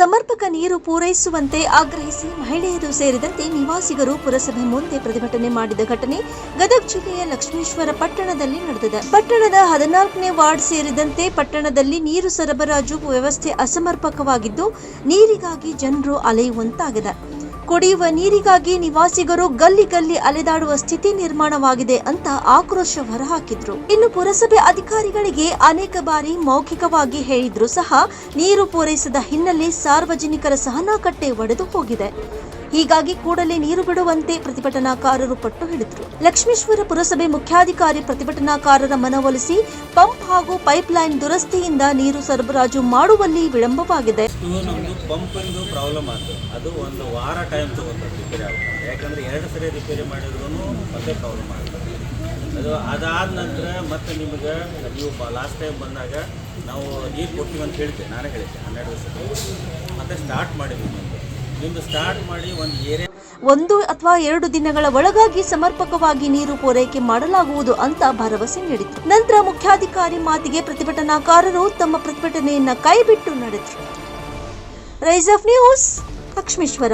ಸಮರ್ಪಕ ನೀರು ಪೂರೈಸುವಂತೆ ಆಗ್ರಹಿಸಿ ಮಹಿಳೆಯರು ಸೇರಿದಂತೆ ನಿವಾಸಿಗರು ಪುರಸಭೆ ಮುಂದೆ ಪ್ರತಿಭಟನೆ ಮಾಡಿದ ಘಟನೆ ಗದಗ ಜಿಲ್ಲೆಯ ಲಕ್ಷ್ಮೇಶ್ವರ ಪಟ್ಟಣದಲ್ಲಿ ನಡೆದಿದೆ. ಪಟ್ಟಣದ ಹದಿನಾಲ್ಕನೇ ವಾರ್ಡ್ ಸೇರಿದಂತೆ ಪಟ್ಟಣದಲ್ಲಿ ನೀರು ಸರಬರಾಜು ವ್ಯವಸ್ಥೆ ಅಸಮರ್ಪಕವಾಗಿದ್ದು, ನೀರಿಗಾಗಿ ಜನರು ಅಲೆಯುವಂತಾಗಿದೆ. ಕುಡಿಯುವ ನೀರಿಗಾಗಿ ನಿವಾಸಿಗರು ಗಲ್ಲಿ ಗಲ್ಲಿ ಅಲೆದಾಡುವ ಸ್ಥಿತಿ ನಿರ್ಮಾಣವಾಗಿದೆ ಅಂತ ಆಕ್ರೋಶ ಹೊರಹಾಕಿದ್ರು. ಇನ್ನು ಪುರಸಭೆ ಅಧಿಕಾರಿಗಳಿಗೆ ಅನೇಕ ಬಾರಿ ಮೌಖಿಕವಾಗಿ ಹೇಳಿದ್ರು ಸಹ ನೀರು ಪೂರೈಸದ ಹಿನ್ನೆಲೆ ಸಾರ್ವಜನಿಕರ ಸಹನಾಕಟ್ಟೆ ಒಡೆದು ಹೋಗಿದೆ. ಹೀಗಾಗಿ ಕೂಡಲೇ ನೀರು ಬಿಡುವಂತೆ ಪ್ರತಿಭಟನಾಕಾರರು ಪಟ್ಟು ಹಿಡಿದರು. ಲಕ್ಷ್ಮೇಶ್ವರ ಪುರಸಭೆ ಮುಖ್ಯಾಧಿಕಾರಿ ಪ್ರತಿಭಟನಾಕಾರರ ಮನವೊಲಿಸಿ ಪಂಪ್ ಹಾಗೂ ಪೈಪ್ಲೈನ್ ದುರಸ್ತಿಯಿಂದ ನೀರು ಸರಬರಾಜು ಮಾಡುವಲ್ಲಿ ವಿಳಂಬವಾಗಿದೆ. ಅದು ಒಂದು ವಾರ ಟೈಮ್ ಯಾಕಂದರೆ ಎರಡು ಸರಿ ರಿಪೇರಿ ಮಾಡಿದ್ರು ಮತ್ತೆ ಪ್ರಾಬ್ಲಮ್ ಆಗ್ತದೆ ಅದು ಅದಾದ ನಂತರ ಮತ್ತೆ ನಿಮಗೆ ನೀವು ಲಾಸ್ಟ್ ಟೈಮ್ ಬಂದಾಗ ನಾವು ನೀರು ಕೊಡ್ತೀವಿ ಅಂತ ಹೇಳ್ತೀವಿ ನಾನೇ ಹೇಳಿದ್ದೆ ಹನ್ನೆರಡು ವರ್ಷಕ್ಕೆ. ಮತ್ತೆ ಸ್ಟಾರ್ಟ್ ಮಾಡಿದ್ವಿ ಒಂದು ಅಥವಾ ಎರಡು ದಿನಗಳ ಒಳಗಾಗಿ ಸಮರ್ಪಕವಾಗಿ ನೀರು ಪೂರೈಕೆ ಮಾಡಲಾಗುವುದು ಅಂತ ಭರವಸೆ ನೀಡಿದ್ರು. ನಂತರ ಮುಖ್ಯಾಧಿಕಾರಿ ಮಾತಿಗೆ ಪ್ರತಿಭಟನಾಕಾರರು ತಮ್ಮ ಪ್ರತಿಭಟನೆಯನ್ನ ಕೈಬಿಟ್ಟು ನಡೆದರು. Rise of news Lakshmeshwar.